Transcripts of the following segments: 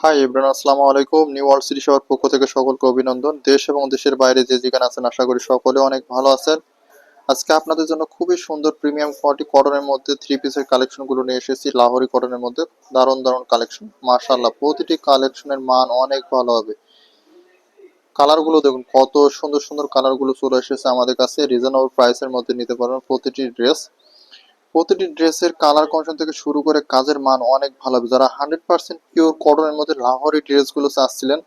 High Ibran আসসালামু আলাইকুম। New world city শহর পক্ষ থেকে সকলকে অভিনন্দন। দেশ এবং দেশের বাইরে যে যেখানে আছেন, আশা করি সকলে অনেক ভালো আছেন। আজকে আপনাদের জন্য খুবই সুন্দর প্রিমিয়াম কোয়ালিটি কটনের মধ্যে থ্রি পিসের কালেকশনগুলো নিয়ে এসেছি, লাহোরি কটনের মধ্যে। দারুণ দারুণ কালেকশন মাশাআল্লাহ, প্রতিটি কালেকশনের মান অনেক ভালো হবে। কালারগুলো দেখুন, কত সুন্দর সুন্দর কালারগুলো চলে এসেছে আমাদের কাছে। রিজনেবল প্রাইসের মধ্যে নিতে পারবেন প্রতিটি ড্রেস প্রতিটি ড্রেসের কালার কমিশন থেকে শুরু করে কাজের মান অনেক ভালো। হবে যারা হান্ড্রেড পার্সেন্ট পিওর কটনের মধ্যে লাহোরি ড্রেসগুলো চাচ্ছিলেন,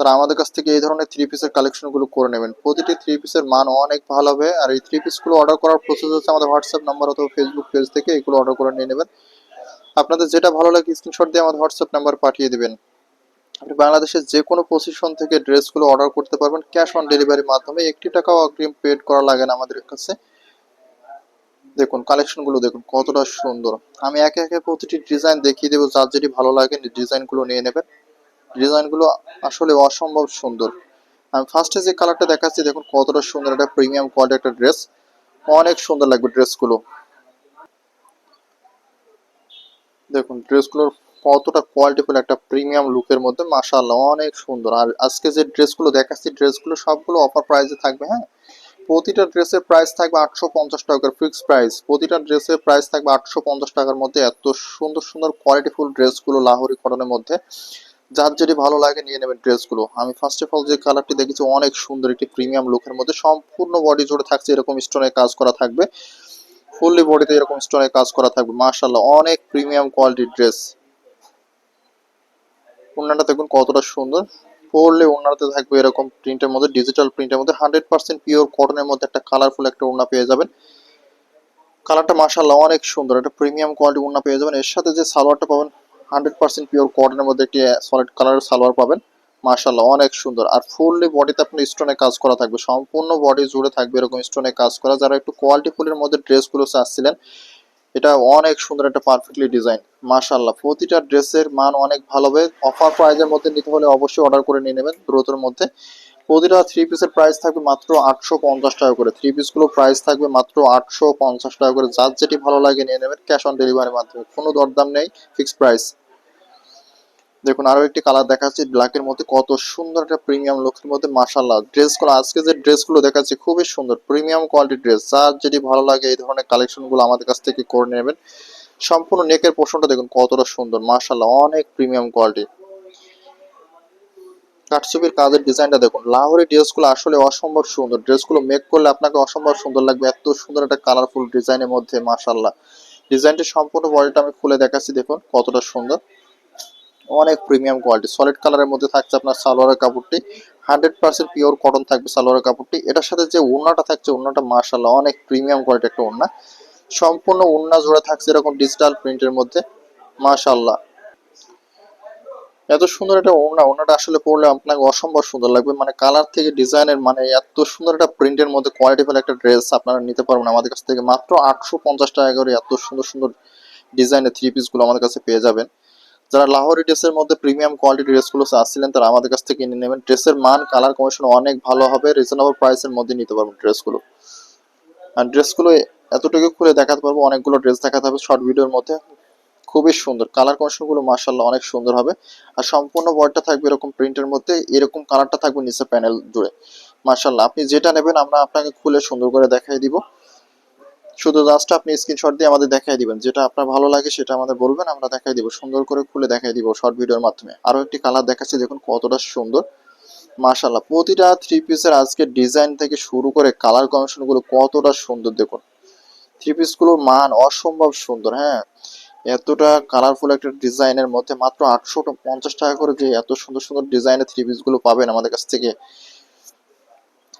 তারা আমাদের কাছ থেকে এই ধরনের থ্রি পিসের কালেকশনগুলো করে নেবেন। প্রতিটি থ্রি পিসের মান অনেক ভালো হবে, আর এই থ্রি পিসগুলো অর্ডার করার প্রসেস হচ্ছে আমাদের হোয়াটসঅ্যাপ নাম্বার অথবা ফেসবুক পেজ থেকে এগুলো অর্ডার করে নিয়ে নেবেন। আপনাদের যেটা ভালো লাগে স্ক্রিনশট দিয়ে আমাদের হোয়াটসঅ্যাপ নাম্বার পাঠিয়ে দেবেন। আপনি বাংলাদেশের যে কোনো পজিশন থেকে ড্রেসগুলো অর্ডার করতে পারবেন ক্যাশ অন ডেলিভারির মাধ্যমে। একটি টাকাও অগ্রিম পেড করা লাগে না আমাদের কাছে। দেখুন কালেকশনগুলো দেখুন, কতটা সুন্দর। আমি একে একে প্রতিটি ডিজাইন দেখিয়ে দেবো, যার যেটি ভালো লাগে ডিজাইনগুলো নিয়ে নেবেন। ডিজাইনগুলো আসলে অসম্ভব সুন্দর। আমি ফার্স্টে যে কালারটা দেখাচ্ছি, দেখুন কতটা সুন্দর একটা প্রিমিয়াম কোয়ালিটি একটা ড্রেস অনেক সুন্দর লাগবে ড্রেসগুলো দেখুন ড্রেসগুলোর কতটা কোয়ালিটিফুল একটা প্রিমিয়াম লুকের মধ্যে, মাশাআল্লাহ, অনেক সুন্দর। আর আজকে যে ড্রেসগুলো দেখাচ্ছি ড্রেসগুলো সবগুলো অফার প্রাইসে থাকবে হ্যাঁ? প্রতিটা ড্রেসের প্রাইস থাকবে আটশো পঞ্চাশ টাকার ফিক্স প্রাইস প্রতিটা ড্রেসের প্রাইস থাকবে আটশো পঞ্চাশ টাকার মধ্যে। এত সুন্দর সুন্দর কোয়ালিটিফুল ড্রেসগুলো লাহোরি কটনের মধ্যে। যার যেটি ভালো লাগে নিয়ে নেবেন ড্রেসগুলো। আমি ফার্স্ট অফ অল যে কালারটি দেখেছি, অনেক সুন্দর একটি প্রিমিয়াম লুকের মধ্যে। সম্পূর্ণ বডি জুড়ে থাকছে এরকম স্টোনের কাজ করা থাকবে। ফুললি বডিতে এরকম স্টোনের কাজ করা থাকবে। মার্শাল্লাহ অনেক প্রিমিয়াম কোয়ালিটির ড্রেস ওড়নাটা দেখুন কতটা সুন্দর। পরলে ওড়নাতে থাকবে এরকম প্রিন্টের মধ্যে ডিজিটাল প্রিন্টের মধ্যে হান্ড্রেড পার্সেন্ট পিওর কটনের মধ্যে একটা কালারফুল একটা ওড়না পেয়ে যাবেন। কালারটা মাশাল্লাহ অনেক সুন্দর, একটা প্রিমিয়াম কোয়ালিটি ওড়না পেয়ে যাবেন। এর সাথে যে সালোয়ারটা পাবেন হান্ড্রেড পার্সেন্ট পিওর কটনের মধ্যে একটি সলিড কালারের সালোয়ার পাবেন। মাশাল্লাহ অনেক সুন্দর। আর ফুললি বডিতে আপনি স্টোনে কাজ করা থাকবে। সম্পূর্ণ বডি জুড়ে থাকবে এরকম স্টোনে কাজ করা। যারা একটু কোয়ালিটি ফুলের মধ্যে ড্রেসগুলো চাচ্ছিলেন এটা অনেক সুন্দর একটা পারফেক্টলি ডিজাইন মাশাল্লাহ প্রতিটা ড্রেসের মান অনেক ভালো হবে। অফার প্রাইজের মধ্যে নিতে হলে অবশ্যই অর্ডার করে নিয়ে নেবেন দ্রুতর মধ্যে। প্রতিটা থ্রি পিসের প্রাইস থাকবে মাত্র আটশো পঞ্চাশ টাকা করে। থ্রি পিসগুলো প্রাইস থাকবে মাত্র আটশো পঞ্চাশ টাকা করে। যার যেটি ভালো লাগে নিয়ে নেবেন ক্যাশ অন ডেলিভারির মাধ্যমে। কোনো দরদাম নেই ফিক্সড প্রাইস দেখুন, আরও একটি কালার দেখাচ্ছি ব্ল্যাকের মধ্যে কত সুন্দর একটা প্রিমিয়াম লুকের মধ্যে মাশাল্লাহ ড্রেসগুলো আজকে যে ড্রেসগুলো দেখাচ্ছি, খুবই সুন্দর প্রিমিয়াম কোয়ালিটির ড্রেস যার যেটি ভালো লাগে, এই ধরনের কালেকশনগুলো আমাদের কাছ থেকে করে নেবেন। সম্পূর্ণ নেকের পোর্শনটা দেখুন, কতটা সুন্দর মাশাল্লাহ অনেক প্রিমিয়াম কোয়ালিটি কাটছবির কাজের ডিজাইনটা দেখুন, লাহোরি ড্রেসগুলো আসলে অসম্ভব সুন্দর। ড্রেসগুলো মেক করলে আপনাকে অসম্ভব সুন্দর লাগবে, এত সুন্দর একটা কালারফুল ডিজাইনের মধ্যে মাশাল্লাহ ডিজাইনটি সম্পূর্ণ বডিটা আমি খুলে দেখাচ্ছি, দেখুন, কতটা সুন্দর। অনেক প্রিমিয়াম কোয়ালিটি সলিড কালারের মধ্যে থাকছে আপনার সালোয়ারের কাপড়টি। হান্ড্রেড পার্সেন্ট পিওর কটন থাকবে সালোয়ারের কাপড়টি। এটার সাথে যে ওড়নাটা থাকছে, ওড়নাটা মার্শাল্লাহ অনেক প্রিমিয়াম কোয়ালিটি একটা ওড়না। সম্পূর্ণ ওড়না জোড়া থাকছে এরকম ডিজিটাল প্রিন্টের মধ্যে। মাশাল্লাহ এত সুন্দর একটা ওড়না। ওড়নাটা আসলে পরলে আপনাকে অসম্ভব সুন্দর লাগবে। মানে কালার থেকে ডিজাইনের মানে এত সুন্দর একটা প্রিন্টের মধ্যে কোয়ালিটি কোয়ালিটিফুল একটা ড্রেস আপনারা নিতে পারবেন আমাদের কাছ থেকে। মাত্র আটশো পঞ্চাশ টাকা করে এত সুন্দর সুন্দর ডিজাইনের থ্রি পিসগুলো আমাদের কাছে পেয়ে যাবেন। যারা লাহোরি ড্রেসের মধ্যে প্রিমিয়াম কোয়ালিটি ড্রেসগুলো চাচ্ছিলেন, তারা আমাদের কাছ থেকে কিনে নেবেন। ড্রেসের মান কালার কমিশন অনেক ভালো হবে রিজনেবল প্রাইসের মধ্যে নিতে পারবেন ড্রেসগুলো। আর ড্রেসগুলো এতটুকু খুলে দেখাতে পারব, অনেকগুলো ড্রেস দেখাতে হবে শর্ট ভিডিওর মধ্যে। খুবই সুন্দর। কালার কমিশনগুলো মার্শাল্লাহ অনেক সুন্দর হবে। আর সম্পূর্ণ বডিটা থাকবে এরকম প্রিন্টের মধ্যে, এরকম কালারটা থাকবে নিচে প্যানেল জুড়ে। মার্শাল্লাহ আপনি যেটা নেবেন, আমরা আপনাকে খুলে সুন্দর করে দেখাই দিব। শুধু জাস্ট আপনি স্ক্রিনশট দিয়ে আমাদের দেখাই দিবেন। যেটা আপনার ভালো লাগে সেটা আমাদের বলবেন, আমরা দেখাই দিব। সুন্দর করে খুলে দেখাই দিব শর্ট ভিডিওর মাধ্যমে। আরও একটি কালার দেখাচ্ছি, দেখুন কতটা সুন্দর। মাশাল্লাহ প্রতিটা থ্রি পিসের আজকে ডিজাইন থেকে শুরু করে কালার কমিশনগুলো কতটা সুন্দর দেখুন। থ্রি পিসগুলোর মান অসম্ভব সুন্দর হ্যাঁ। এতটা কালারফুল একটা ডিজাইনের মধ্যে মাত্র আটশো পঞ্চাশ টাকা করে যে এত সুন্দর সুন্দর ডিজাইনের থ্রি পিসগুলো পাবেন আমাদের কাছ থেকে।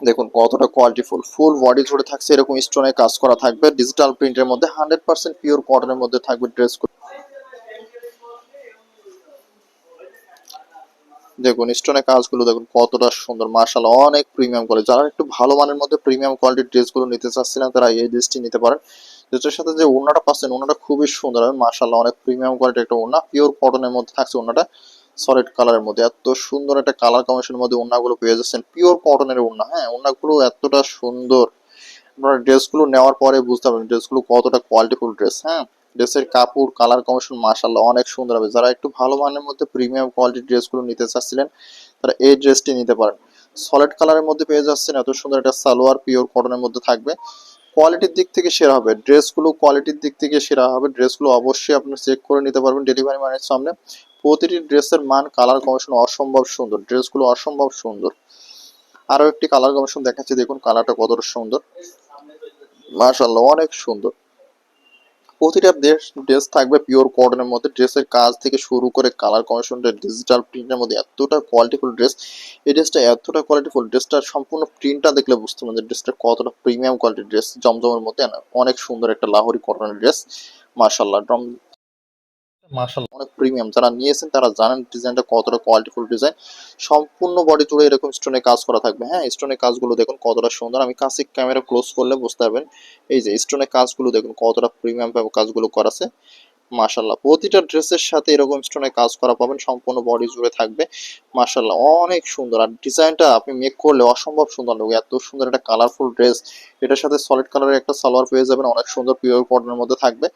দেখুন, কতটা কোয়ালিটিফুল ফুল বডি জুড়ে থাকছে, এরকম স্টোনে কাজ করা থাকবে। ডিজিটাল প্রিন্টের মধ্যে হান্ড্রেড পার্সেন্ট পিওর কটনের মধ্যে থাকবে ড্রেসগুলো দেখুন স্টোনের কাজগুলো দেখুন, কতটা সুন্দর মার্শাল অনেক প্রিমিয়াম কোয়ালিটি যারা একটু ভালো মানের মধ্যে প্রিমিয়াম কোয়ালিটির ড্রেসগুলো নিতে চাচ্ছিলেন তারা এই ড্রেসটি নিতে পারেন। ড্রেসের সাথে যে ওড়নাটা পাচ্ছেন, ওড়নাটা খুবই সুন্দর হবে মার্শাল্লাহ অনেক প্রিমিয়াম কোয়ালিটির একটা ওড়না। পিওর কটনের মধ্যে থাকছে ওড়নাটা। সলিড কালারের মধ্যে। এত সুন্দর একটা কালার কম্বিনেশনের মধ্যে ওড়নাগুলো পেয়ে যাচ্ছেন। পিওর কটনের ওনা হ্যাঁ? ওড়নাগুলো এতটা সুন্দর। আপনারা ড্রেসগুলো নেওয়ার পরে বুঝতে পারবেন ড্রেসগুলো কতটা কোয়ালিটিফুল ড্রেস হ্যাঁ? ড্রেসের কাপড় কালার কমিশন মাশাল্লাহ অনেক সুন্দর হবে। যারা একটু ভালো মানের মধ্যে প্রিমিয়াম কোয়ালিটির ড্রেসগুলো নিতে চাচ্ছিলেন, তারা এই ড্রেসটি নিতে পারেন। সলিড কালারের মধ্যে পেয়ে যাচ্ছেন এত সুন্দর একটা সালোয়ার পিওর কটনের মধ্যে থাকবে। কোয়ালিটির দিক থেকে সেরা হবে। ড্রেসগুলো কোয়ালিটির দিক থেকে সেরা হবে। ড্রেসগুলো অবশ্যই আপনি চেক করে নিতে পারবেন। ডেলিভারি ম্যানের সামনে। প্রতিটি ড্রেসের মান কালার কমিশন অসম্ভব সুন্দর, ড্রেসগুলো অসম্ভব সুন্দর। আরও একটি কালার কমিশন দেখাচ্ছি, দেখুন কালারটা কতটা সুন্দর। মাশাল্লাহ অনেক সুন্দর। প্রতিটা ড্রেস ড্রেস থাকবে পিওর কটনের মধ্যে। ড্রেসের কাজ থেকে শুরু করে কালার কমিশনটা ডিজিটাল প্রিন্টের মধ্যে এতটা কোয়ালিটিফুল ড্রেস এই ড্রেসটা এতটা কোয়ালিটিফুল ড্রেসটার সম্পূর্ণ প্রিন্টটা দেখলে বুঝতে পারবেন ড্রেসটা কতটা প্রিমিয়াম কোয়ালিটির ড্রেস জমজমের মধ্যে অনেক সুন্দর একটা লাহোরি কটনের ড্রেস মাশাল্লাহ মাশাল্লাহ অনেক প্রিমিয়াম যারা নিয়েছেন তারা জানেন ডিজাইনটা কতটা কোয়ালিটিফুল ডিজাইন সম্পূর্ণ বডি জুড়ে এরকম স্টোনে কাজ করা থাকবে। হ্যাঁ স্টোনে কাজগুলো দেখুন কতটা সুন্দর। আমি কাছে ক্যামেরা ক্লোজ করলে বুঝতে পারবেন। এই যে স্টোনের কাজগুলো দেখুন কতটা প্রিমিয়াম কাজগুলো করা আছে। মাশাল্লাহ প্রতিটা ড্রেসের সাথে এরকম স্টোনে কাজ করা পাবেন, সম্পূর্ণ বডি জুড়ে থাকবে। মাশাল্লাহ অনেক সুন্দর। আর ডিজাইনটা আপনি মেক করলে অসম্ভব সুন্দর লাগবে। এত সুন্দর একটা কালারফুল ড্রেস এটার সাথে সলিড কালারের একটা সালোয়ার পেয়ে যাবেন। অনেক সুন্দর পিওর কটনের মধ্যে থাকবে।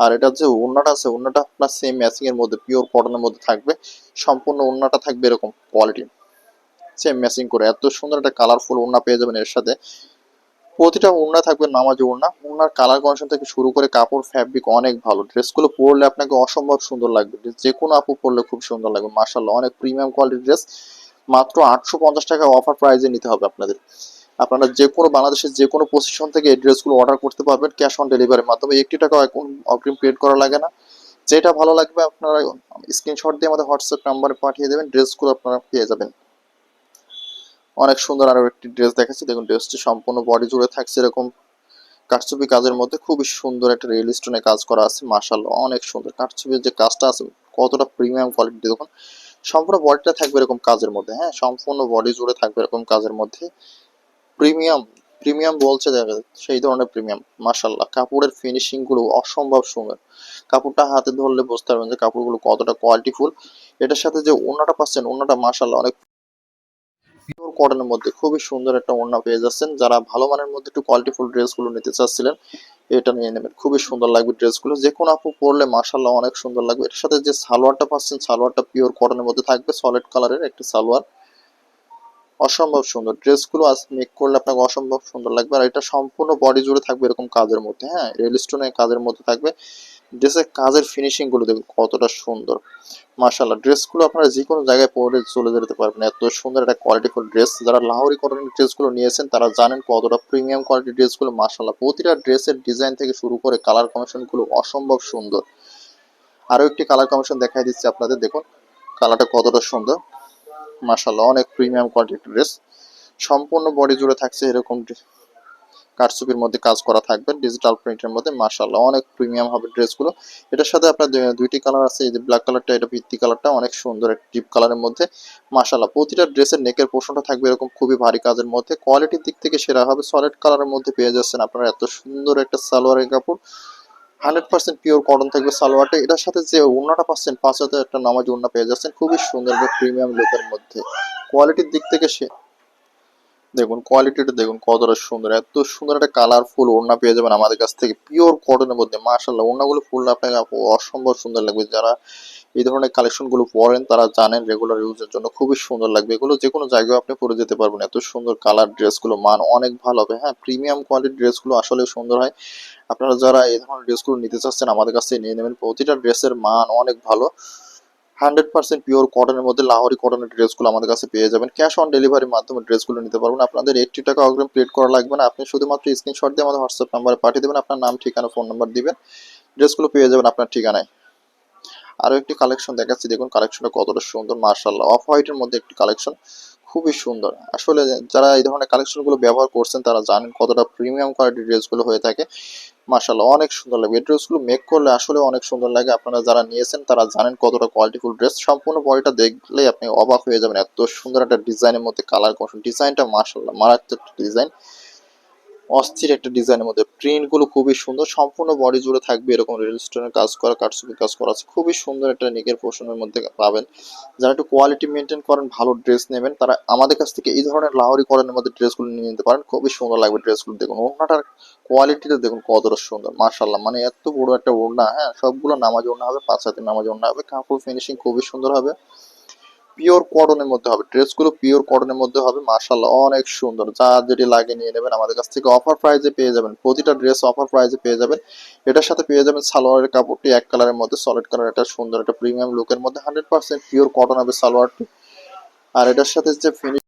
আর এটা যে ওড়নাটা আছে, ওড়নাটা আপনার সেম ম্যাচিং এর মধ্যে পিওর কটনের মধ্যে থাকবে। সম্পূর্ণ ওড়নাটা থাকবে এরকম কোয়ালিটি সেম ম্যাচিং করে। এত সুন্দর একটা কালারফুল ওড়না পেয়ে যাবেন এর সাথে। প্রতিটা ওড়না থাকবে নামাজি ওড়না ওড়নার কালার কমিশন থেকে শুরু করে কাপড় ফ্যাব্রিক অনেক ভালো। ড্রেসগুলো পরলে আপনাকে অসম্ভব সুন্দর লাগবে। যে কোনো আপু পরলে খুব সুন্দর লাগবে। মার্শাল্লাহ অনেক প্রিমিয়াম কোয়ালিটির ড্রেস মাত্র আটশো পঞ্চাশ টাকা অফার প্রাইজে নিতে হবে আপনাদের। আপনারা যে কোনো বাংলাদেশের যে কোনো পজিশন থেকে এই ড্রেসগুলো অর্ডার করতে পারবেন ক্যাশ অন ডেলিভারির মাধ্যমে। একটি টাকা এখন অগ্রিম পেড করা লাগে না। যেটা ভালো লাগবে আপনারা স্ক্রিনশট দিয়ে আমাদের হোয়াটসঅ্যাপ নাম্বারে পাঠিয়ে দেবেন। ড্রেসগুলো আপনারা পেয়ে যাবেন। অনেক সুন্দর আরও একটি ড্রেস দেখাচ্ছি। দেখুন ড্রেসটি সম্পূর্ণ বডি জুড়ে থাকছে এরকম কাঠচুপি কাজের মধ্যে। খুবই সুন্দর একটা রিয়েল স্টোনে কাজ করা আছে মাশাল্লাহ অনেক সুন্দর। কাঠচুপির যে কাজটা আছে, কতটা প্রিমিয়াম কোয়ালিটি দেখুন, সম্পূর্ণ বডিটা থাকবে এরকম কাজের মধ্যে হ্যাঁ? সম্পূর্ণ বডি জুড়ে থাকবে এরকম কাজের মধ্যে। প্রিমিয়াম প্রিমিয়াম বলছে দেখা সেই ধরনের প্রিমিয়াম মাশাল্লাহ কাপড়ের ফিনিশিংগুলো অসম্ভব সুন্দর। কাপড়টা হাতে ধরলে বুঝতে পারবেন যে, কাপড়গুলো কতটা কোয়ালিটিফুল এটার সাথে যে ওড়নাটা পাচ্ছেন, ওড়নাটা মাশাল্লাহ অনেক পিওর কটনের মধ্যে খুবই সুন্দর একটা ওড়না পেয়ে যাচ্ছেন। যারা ভালো মানের মধ্যে একটু কোয়ালিটিফুল ড্রেসগুলো নিতে চাচ্ছিলেন, এটা নিয়ে নেবেন। খুবই সুন্দর লাগবে ড্রেসগুলো যে কোনো আপু পরলে মাশাল্লাহ অনেক সুন্দর লাগবে। এর সাথে যে সালোয়ারটা পাচ্ছেন, সালোয়ারটা পিওর কটনের মধ্যে থাকবে। সলিড কালারের একটা সালোয়ার। অসম্ভব সুন্দর। ড্রেসগুলো আজ মেক করলে আপনাকে অসম্ভব সুন্দর লাগবে। আর এটা সম্পূর্ণ বডি জুড়ে থাকবে এরকম কাজের মধ্যে। হ্যাঁ রেল কাজের মধ্যে থাকবে। ড্রেসের কাজের ফিনিশিংগুলো দেখুন কতটা সুন্দর। মাশাল্লাহ ড্রেসগুলো আপনারা যে কোনো জায়গায় পরে চলে যেতে পারবেন। এত সুন্দর একটা কোয়ালিটিফুল ড্রেস যারা লাহোরি কটনের ড্রেসগুলো নিয়েছেন, তারা জানেন কতটা প্রিমিয়াম কোয়ালিটির ড্রেসগুলো মাশাল্লাহ প্রতিটা ড্রেসের ডিজাইন থেকে শুরু করে কালার কমিশনগুলো অসম্ভব সুন্দর। আরও একটি কালার কমিশন দেখাই দিচ্ছি আপনাদের, দেখুন। কালারটা কতটা সুন্দর। মাশাল্লাহ অনেক প্রিমিয়াম কোয়ালিটির ড্রেস সম্পূর্ণ বডি জুড়ে থাকছে এরকম কারচুপির মধ্যে কাজ করা থাকবে ডিজিটাল প্রিন্টের মধ্যে মাশাল্লাহ অনেক প্রিমিয়াম হবে ড্রেসগুলো। এটার সাথে আপনার দুইটি কালার আছে, এই যে ব্ল্যাক কালারটা এটা ভিত্তি কালারটা অনেক সুন্দর ডিপ কালারের মধ্যে মাশাল্লাহ প্রতিটা ড্রেসের নেকের পোর্শনটা থাকবে এরকম খুবই ভারী কাজের মধ্যে। কোয়ালিটির দিক থেকে সেরা হবে সলিড কালারের মধ্যে পেয়ে যাচ্ছেন আপনারা, এত সুন্দর একটা সালোয়ারের কাপড়। হান্ড্রেড পার্সেন্ট পিওর কটন থাকবে সালোয়ারটা। এটার সাথে যে ওড়নাটা পাচ্ছেন, পাঁচ হাতে একটা নামাজ ওড়না পেয়ে যাচ্ছেন, খুবই সুন্দর প্রিমিয়াম লুকের মধ্যে। কোয়ালিটির দিক থেকে সে দেখুন কোয়ালিটিটা দেখুন কতটা সুন্দর। এত সুন্দর একটা কালারফুল ওড়না পেয়ে যাবেন আমাদের কাছ থেকে পিওর কটনের মধ্যে মাশাল্লাহ ওড়নাগুলো ফুল আপনাকে আপু অসম্ভব সুন্দর লাগবে। যারা এই ধরনের কালেকশনগুলো পরেন, তারা জানেন রেগুলার ইউজের জন্য খুবই সুন্দর লাগবে। এগুলো যে কোনো জায়গায় আপনি পরে যেতে পারবেন। এত সুন্দর কালার ড্রেসগুলো মান অনেক ভালো হবে। হ্যাঁ প্রিমিয়াম কোয়ালিটির ড্রেসগুলো আসলে সুন্দর হয়। আপনারা যারা এই ধরনের ড্রেসগুলো নিতে চাচ্ছেন, আমাদের কাছ থেকে নিয়ে নেবেন। প্রতিটা ড্রেসের মান অনেক ভালো। হান্ড্রেড পার্সেন্ট পিওর কটনের মধ্যে লাহোরি কটনের ড্রেসগুলো আমাদের কাছে পেয়ে যাবেন। ক্যাশ অন ডেলিভারির মাধ্যমে ড্রেসগুলো নিতে পারবেন। আপনাদের এইটটি টাকা অগ্রিম পেড করা লাগবে না। আপনি শুধুমাত্র স্ক্রিনশট দিয়ে আমাদের হোয়াটসঅ্যাপ নাম্বারে পাঠিয়ে দেবেন। আপনার নাম, ঠিকানা ফোন নাম্বার দিবেন। ড্রেসগুলো পেয়ে যাবেন আপনার ঠিকানায়। আরও একটি কালেকশন দেখাচ্ছি। দেখুন কালেকশনটা কতটা সুন্দর মার্শাল্লাহ অফ হোয়াইটের মধ্যে একটি কালেকশন খুবই সুন্দর। আসলে যারা এই ধরনের কালেকশনগুলো ব্যবহার করছেন, তারা জানেন কতটা প্রিমিয়াম কোয়ালিটির ড্রেসগুলো হয়ে থাকে। মার্শাল্লাহ অনেক সুন্দর লাগে। এই ড্রেসগুলো মেক করলে আসলে অনেক সুন্দর লাগে। আপনারা যারা নিয়েছেন, তারা জানেন কতটা কোয়ালিটিফুল ড্রেস সম্পূর্ণ বডিটা দেখলে আপনি অবাক হয়ে যাবেন। এত সুন্দর একটা ডিজাইনের মধ্যে কালার কমিশন ডিজাইনটা মার্শাল্লাহ মারাত্মক ডিজাইন অস্থির একটা ডিজাইনের মধ্যে। প্রিন্টগুলো খুবই সুন্দর, সম্পূর্ণ বডি জুড়ে থাকবে এরকম রেল স্টোনের কাজ করা কাটসুপি কাজ করা আছে। খুবই সুন্দর একটা নেকের পোর্শনের মধ্যে পাবেন। যারা একটু কোয়ালিটি মেনটেন করেন, ভালো ড্রেস নেবেন, তারা আমাদের কাছ থেকে এই ধরনের লাহোরি কটনের মধ্যে ড্রেসগুলো নিয়ে নিতে পারেন। খুবই সুন্দর লাগবে ড্রেসগুলো দেখুন। ওড়নাটার কোয়ালিটিটা দেখুন, কতটা সুন্দর। মার্শাল্লাহ মানে এত বড় একটা ওড়না হ্যাঁ? সবগুলো নামাজ ওড়না হবে, পাঁচ হাতে নামাজ ওড়না হবে, কাপড় ফিনিশিং খুবই সুন্দর হবে। পিওর কটনের মধ্যে হবে। ড্রেসগুলো পিওর কটনের মধ্যে হবে। মার্শাল্লাহ অনেক সুন্দর। যা যেটি লাগে নিয়ে নেবেন আমাদের কাছ থেকে অফার প্রাইজে পেয়ে যাবেন। প্রতিটা ড্রেস অফার প্রাইজে পেয়ে যাবেন। এটার সাথে পেয়ে যাবেন সালোয়ারের কাপড়টি এক কালারের মধ্যে সলিড কালার একটা সুন্দর একটা প্রিমিয়াম লুকের মধ্যে। হান্ড্রেড পার্সেন্ট পিওর কটন হবে সালোয়ারটি। আর এটার সাথে যে ফিনিশ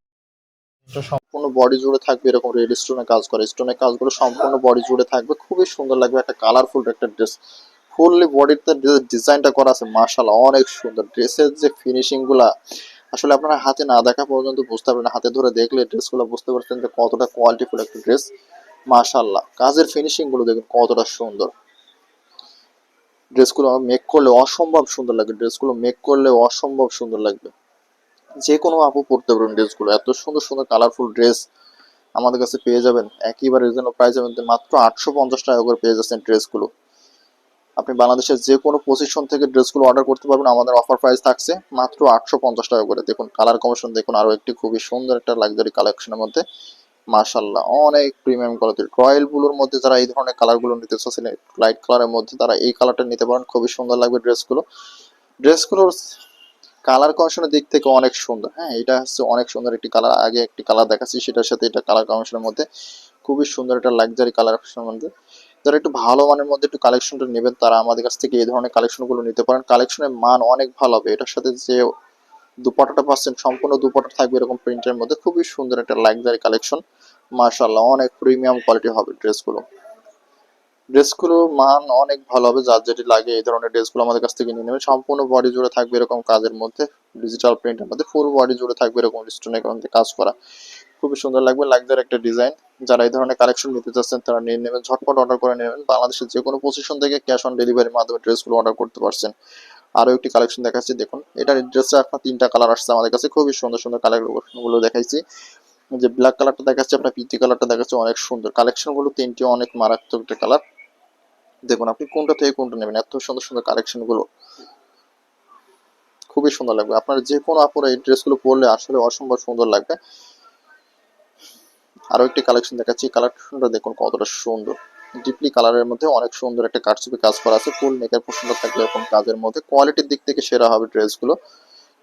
সম্পূর্ণ বডি জুড়ে থাকবে এরকম রেড স্টোনে কাজ করে। স্টোনের কাজগুলো সম্পূর্ণ বডি জুড়ে থাকবে। খুবই সুন্দর লাগবে একটা কালারফুল একটা ড্রেস ফুললি বডিতে ডিজাইনটা করা আছে মার্শাল্লাহ অনেক সুন্দর। ড্রেসের যে ফিনিশিংগুলা, আসলে আপনারা হাতে না দেখা পর্যন্ত বুঝতে পারবেন হাতে ধরে দেখলে ড্রেসগুলো বুঝতে পারছেন যে কতটা কোয়ালিটিফুল একটা ড্রেস মার্শাল্লাহ কাজের ফিনিশিংগুলো দেখুন কতটা সুন্দর। ড্রেসগুলো মেক করলে অসম্ভব সুন্দর লাগবে। ড্রেসগুলো মেক করলে অসম্ভব সুন্দর লাগবে। যে কোনো আপু পরতে পারবেন ড্রেসগুলো এত সুন্দর সুন্দর কালারফুল ড্রেস আমাদের কাছে পেয়ে যাবেন। একইবারে রিজনেবল প্রাইসের মধ্যে মাত্র আটশো পঞ্চাশ টাকা করে পেয়ে যাচ্ছেন ড্রেসগুলো আপনি বাংলাদেশের যে কোনো পজিশন থেকে ড্রেসগুলো অর্ডার করতে পারবেন। আমাদের অফার প্রাইস থাকছে মাত্র আটশো পঞ্চাশ টাকা করে। দেখুন কালার কমিশন দেখুন আরও একটি খুবই সুন্দর একটা লাক্সারি কালেকশনের মধ্যে। মার্শাল্লাহ অনেক প্রিমিয়াম কোয়ালিটির রয়্যাল ব্লুর মধ্যে যারা এই ধরনের কালারগুলো নিতে চাচ্ছেন লাইট কালারের মধ্যে তারা এই কালারটা নিতে পারেন। খুবই সুন্দর লাগবে ড্রেসগুলো ড্রেসগুলোর কালার কমিশনের দিক থেকে অনেক সুন্দর। হ্যাঁ এটা হচ্ছে অনেক সুন্দর একটি কালার আগে একটি কালার দেখাচ্ছি, সেটার সাথে এটা কালার কমিশনের মধ্যে খুবই সুন্দর একটা লাক্সারি কালার মধ্যে। যারা একটু ভালো মানের মধ্যে একটু কালেকশনটা নেবেন, তারা আমাদের কাছ থেকে এই ধরনের কালেকশনগুলো নিতে পারেন। কালেকশনের মান অনেক ভালো হবে। এটার সাথে যে দুপাটাটা পাচ্ছেন, সম্পূর্ণ দুপাটা থাকবে এরকম প্রিন্টের মধ্যে। খুবই সুন্দর একটা লাক্সারি কালেকশন মার্শাল্লাহ অনেক প্রিমিয়াম কোয়ালিটি হবে ড্রেসগুলো। ড্রেসগুলো মান অনেক ভালো হবে। যার যেটি লাগে এই ধরনের ড্রেসগুলো আমাদের কাছ থেকে নিয়ে নেবে সম্পূর্ণ বডি জুড়ে থাকবে এরকম কাজের মধ্যে। ডিজিটাল প্রিন্টের মধ্যে। ফুল বডি জুড়ে থাকবে এরকম স্টোনের মধ্যে কাজ করা। খুবই সুন্দর লাগবে। লাগজার একটা ডিজাইন যারা এই ধরনের কালেকশন নিতে চাচ্ছেন, তারা নিয়ে নেবেন। ঝটপট অর্ডার করে নেবেন। বাংলাদেশের যে কোনো পজিশন থেকে ক্যাশ অন ডেলিভারির মাধ্যমে ড্রেসগুলো অর্ডার করতে পারছেন। আরও একটি কালেকশন দেখাচ্ছি, দেখুন। এটার ড্রেসে আপনার তিনটা কালার আসছে আমাদের কাছে। খুবই সুন্দর সুন্দর কালেকশনগুলো দেখাইছি। যে ব্ল্যাক কালারটা দেখাচ্ছে, আপনার পিচি কালারটা দেখাচ্ছে, অনেক সুন্দর। কালেকশনগুলো তিনটি অনেক মারাত্মক একটা কালার দেখুন, আপনি কোনটা থেকে কোনটা নেবেন? এত সুন্দর সুন্দর কালেকশনগুলো খুবই সুন্দর লাগবে। আপনার যে কোনো আপুরা এই ড্রেসগুলো পরলে আসলে অসম্ভব সুন্দর লাগবে। আরও একটি কালেকশন দেখাচ্ছি। কালেকশনটা দেখুন কতটা সুন্দর। ডিপলি কালারের মধ্যে অনেক সুন্দর একটা কাটছবি কাজ করা আছে। ফুল নেকের পছন্দ থাকলে এরকম কাজের মধ্যে কোয়ালিটির দিক থেকে সেরা হবে ড্রেসগুলো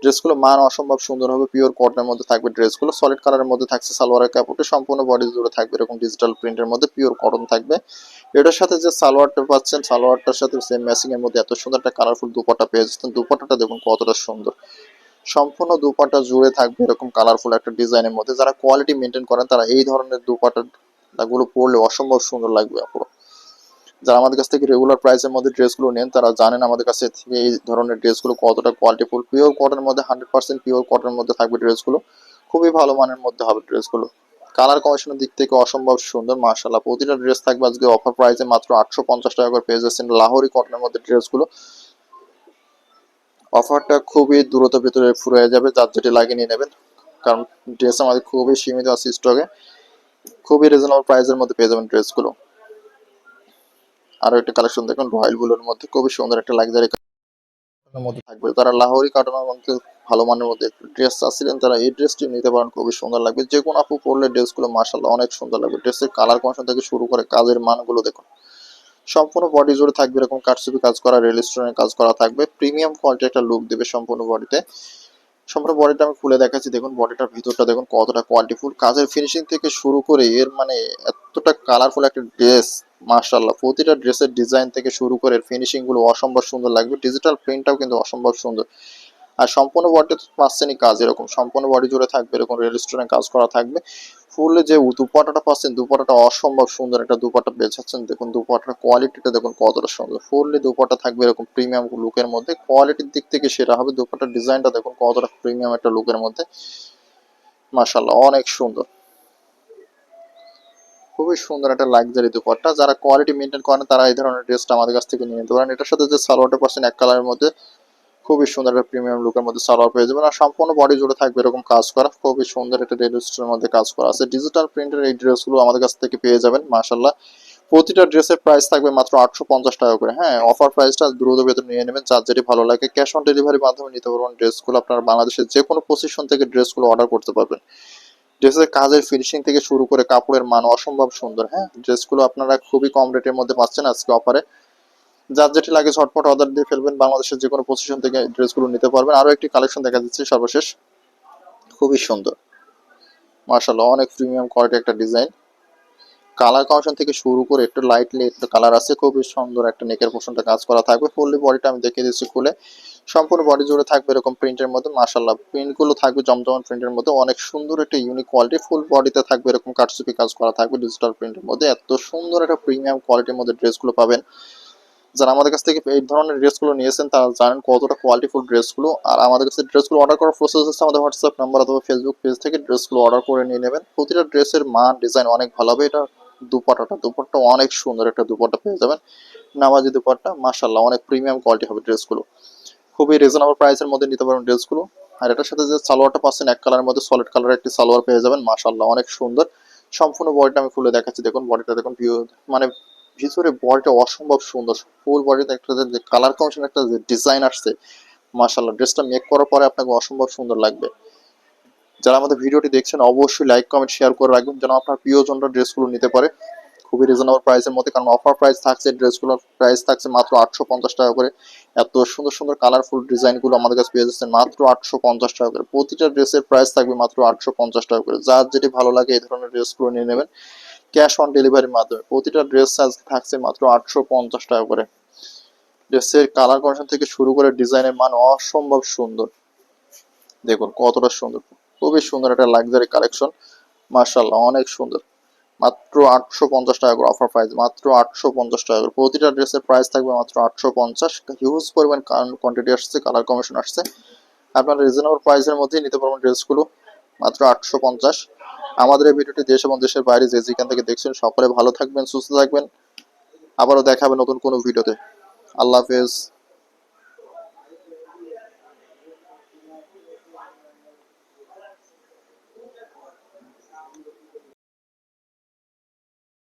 ড্রেসগুলো মান অসম্ভব সুন্দর হবে পিওর কটনের মধ্যে থাকবে ড্রেসগুলো সলিড কালারের মধ্যে থাকছে সালোয়ারের কাপড়টি, সম্পূর্ণ বডি জুড়ে থাকবে এরকম ডিজিটাল প্রিন্টের মধ্যে পিওর কটন থাকবে। এটার সাথে যে সালোয়ারটা পাচ্ছেন, সালোয়ারটার সাথে সেম ম্যাচিং এর মধ্যে এত সুন্দর একটা কালারফুল দুপাটা পেয়ে যাচ্ছেন। দুপাটাটা দেখুন কতটা সুন্দর। সম্পূর্ণ দুপাটা জুড়ে থাকবে, এরকম কালারফুল একটা ডিজাইনের মধ্যে। যারা কোয়ালিটি মেনটেন করেন, তারা এই ধরনের দুপাটা গুলো পরলে অসম্ভব সুন্দর লাগবে আপুরো। যারা আমাদের কাছ থেকে রেগুলার প্রাইসের মধ্যে ড্রেসগুলো নেন, তারা জানেন আমাদের কাছে থেকে এই ধরনের ড্রেসগুলো কতটা কোয়ালিটিফুল পিওর কটনের মধ্যে হান্ড্রেড পার্সেন্ট পিওর কটনের মধ্যে থাকবে ড্রেসগুলো। খুবই ভালো মানের মধ্যে হবে ড্রেসগুলো। কালার কমিশনের দিক থেকে অসম্ভব সুন্দর মার্শাল্লাহ প্রতিটা ড্রেস থাকবে আজকে অফার প্রাইসে মাত্র আটশো পঞ্চাশ টাকা করে পেয়ে যাচ্ছেন লাহোরি কটনের মধ্যে ড্রেসগুলো। অফারটা খুবই দ্রুত ভিতরে ফুরিয়ে যাবে, যার যেটি লাগিয়ে নিয়ে নেবেন। কারণ ড্রেস আমাদের খুবই সীমিত আছে স্টকে খুবই রিজনেবল প্রাইসের মধ্যে পেয়ে যাবেন ড্রেসগুলো। আরও একটা কালেকশন দেখুন রয়্যাল ব্লুর মধ্যে খুবই সুন্দর একটা লাক্সারি মধ্যে থাকবে। তারা লাহোরি কাটনের মধ্যে ভালো মানের মধ্যে ড্রেস চাচ্ছিলেন, তারা এই ড্রেসটি নিতে পারেন, খুবই সুন্দর লাগবে। যে কোনো আপু পরলে ড্রেসগুলো মার্শাল্লাহ অনেক সুন্দর লাগবে। ড্রেসের কালার কমিশন থেকে শুরু করে কাজের মানগুলো দেখুন। সম্পূর্ণ বডি জুড়ে থাকবে এরকম কাটসুপি কাজ করা রেল স্টোনের কাজ করা থাকবে। প্রিমিয়াম কোয়ালিটি একটা লুক দেবে সম্পূর্ণ বডিতে সম্পূর্ণ বডিটা আমি খুলে দেখাচ্ছি। দেখুন বডিটার ভিতরটা দেখুন কতটা কোয়ালিটিফুল কাজের ফিনিশিং থেকে শুরু করে এর মানে এতটা কালারফুল একটা ড্রেস মার্শাল্লাহ প্রতিটা ড্রেসের ডিজাইন থেকে শুরু করে ফিনিশিংগুলো অসম্ভব সুন্দর লাগবে। ডিজিটাল প্রিন্টটাও কিন্তু অসম্ভব সুন্দর। আর সম্পূর্ণ বডিতে পাচ্ছেনই কাজ, এরকম সম্পূর্ণ বডি জুড়ে থাকবে, এরকম রেল স্টোনে কাজ করা থাকবে। ফুল যে দুপাটাটা পাচ্ছেন, দুপাটাটা অসম্ভব সুন্দর একটা দুপাটা বেছাচ্ছেন দেখুন দুপাটার কোয়ালিটিটা দেখুন কতটা সুন্দর। ফুললি দুপাটা থাকবে এরকম প্রিমিয়াম লুকের মধ্যে। কোয়ালিটির দিক থেকে সেরা হবে। দুপাটার ডিজাইনটা দেখুন কতটা প্রিমিয়াম একটা লুকের মধ্যে। মাশাল্লাহ অনেক সুন্দর। খুবই সুন্দর একটা লাক্সারি দুপাট্টা। যারা কোয়ালিটি মেনটেন করেন, তারা এই ধরনের ড্রেসটা আমাদের কাছ থেকে নিয়ে নিতে পারেন। এটার সাথে যে সালোয়ারটা পাচ্ছেন এক কালারের মধ্যে খুবই সুন্দর একটা প্রিমিয়াম লুকের মধ্যে সালোয়ার পেয়ে যাবেন। আর সম্পূর্ণ বডি জুড়ে থাকবে এরকম কাজ করা। খুবই সুন্দর একটা রেজিস্টারের মধ্যে কাজ করা আছে। ডিজিটাল প্রিন্টের এই ড্রেসগুলো আমাদের কাছ থেকে পেয়ে যাবেন মাশাল্লাহ প্রতিটা ড্রেসের প্রাইস থাকবে মাত্র আটশো পঞ্চাশ টাকা করে। হ্যাঁ অফার প্রাইসটা দ্রুত ভেতরে নিয়ে নেবেন, যার যেটি ভালো লাগে। ক্যাশ অন ডেলিভারির মাধ্যমে নিতে পারবেন ড্রেসগুলো আপনার বাংলাদেশের যে কোনো পজিশন থেকে ড্রেসগুলো অর্ডার করতে পারবেন। ড্রেসের কাজের ফিনিশিং থেকে শুরু করে কাপড়ের মান অসম্ভব সুন্দর। হ্যাঁ ড্রেসগুলো আপনারা খুবই কম রেটের মধ্যে পাচ্ছেন আজকে অফারে যার যেটি লাগে ঝটপট অর্ডার দিয়ে ফেলবেন। বাংলাদেশের যে কোনো পজিশন থেকে ড্রেসগুলো নিতে পারবেন। আরও একটি কালেকশন দেখা যাচ্ছে সর্বশেষ। খুবই সুন্দর। মার্শাল্লাহ অনেক প্রিমিয়াম কোয়ালিটি একটা ডিজাইন কালার কমিশন থেকে শুরু করে একটু লাইটলি একটু কালার আছে। খুবই সুন্দর একটা নেকের পোর্শনটা কাজ করা থাকবে। ফুললি বডিটা আমি দেখিয়ে দিচ্ছি খুলে। সম্পূর্ণ বডি জুড়ে থাকবে এরকম প্রিন্টের মধ্যে। মার্শাল্লাহ প্রিন্টগুলো থাকবে জমজমান প্রিন্টের মধ্যে। অনেক সুন্দর একটা ইউনিক কোয়ালিটি ফুল বডিতে থাকবে এরকম কাটসুপি কাজ করা থাকবে ডিজিটাল প্রিন্টের মধ্যে। এত সুন্দর একটা প্রিমিয়াম কোয়ালিটির মধ্যে ড্রেসগুলো পাবেন। যারা আমাদের কাছ থেকে এই ধরনের ড্রেসগুলো নিয়েছেন, তারা জানেন কতটা কোয়ালিটিফুল ড্রেসগুলো। আর আমাদের কাছে ড্রেসগুলো অর্ডার করার প্রসেস হচ্ছে আমাদের হোয়াটসঅ্যাপ নাম্বার অথবা ফেসবুক পেজ থেকে ড্রেসগুলো অর্ডার করে নিয়ে নেবেন। প্রতিটা ড্রেসের মান ডিজাইন অনেক ভালো হবে। এটা দুপাটাটা দুপাট্টা অনেক সুন্দর একটা দুপাট্টা পেয়ে যাবেন। নামাজি দুপাট্টা মাশাল্লাহ অনেক প্রিমিয়াম কোয়ালিটি হবে ড্রেসগুলো। খুবই রিজনেবল প্রাইসের মধ্যে নিতে পারবেন ড্রেসগুলো। আর এটার সাথে যে সালোয়ারটা পাচ্ছেন, এক কালারের মধ্যে সলিড কালারের একটি সালোয়ার পেয়ে যাবেন। মাশাল্লাহ অনেক সুন্দর। সম্পূর্ণ বডিটা আমি খুলে দেখাচ্ছি। দেখুন, বডিটা দেখুন ভিউ মানে ভিতরে বডিটা অসম্ভব সুন্দর। ফুল বডিতে একটা যে কালার কমিশন একটা যে ডিজাইন আসছে মাশাল্লাহ ড্রেসটা মেক করার পরে আপনাকে অসম্ভব সুন্দর লাগবে। যারা আমাদের ভিডিওটি দেখছেন, অবশ্যই লাইক কমেন্ট শেয়ার করে রাখবেন যেন আপনার প্রিয়জনরা ড্রেসগুলো নিতে পারে। খুবই রিজনেবল প্রাইসের মধ্যে, কারণ অফার প্রাইস থাকছে ড্রেসগুলোর প্রাইস থাকছে মাত্র আটশো পঞ্চাশ টাকা করে। এত সুন্দর সুন্দর কালারফুল ডিজাইনগুলো আমাদের কাছে পেয়ে যাচ্ছেন মাত্র আটশো পঞ্চাশ টাকা করে। প্রতিটা ড্রেসের প্রাইস থাকবে মাত্র আটশো পঞ্চাশ টাকা করে। যার যেটি ভালো লাগে এই ধরনের ড্রেসগুলো নিয়ে নেবেন। ক্যাশ অন ডেলিভারির মাধ্যমে। প্রতিটা ড্রেস আজকে থাকছে মাত্র আটশো পঞ্চাশ টাকা করে। ড্রেসের কালার কমিশন থেকে শুরু করে ডিজাইনের মান অসম্ভব সুন্দর। দেখুন কতটা সুন্দর। খুবই সুন্দর একটা লাক্সারি কালেকশন মার্শাল্লাহ অনেক সুন্দর। মাত্র আটশো পঞ্চাশ টাকা করে অফার প্রাইস মাত্র আটশো পঞ্চাশ টাকা করে। প্রতিটা ড্রেসের প্রাইস থাকবে মাত্র আটশো পঞ্চাশ। হিউজ পরিমাণ কোয়ান্টিটি আসছে কালার কমিশন আসছে। আপনারা রিজনেবল প্রাইসের মধ্যেই নিতে পারবেন ড্রেসগুলো মাত্র আটশো পঞ্চাশ। আমাদের এই ভিডিওটি দেশ এবং দেশের বাইরে যে যেখান থেকে দেখছেন, সকলে ভালো থাকবেন, সুস্থ থাকবেন। আবারও দেখাবে নতুন কোনো ভিডিওতে। আল্লাহ হাফেজ।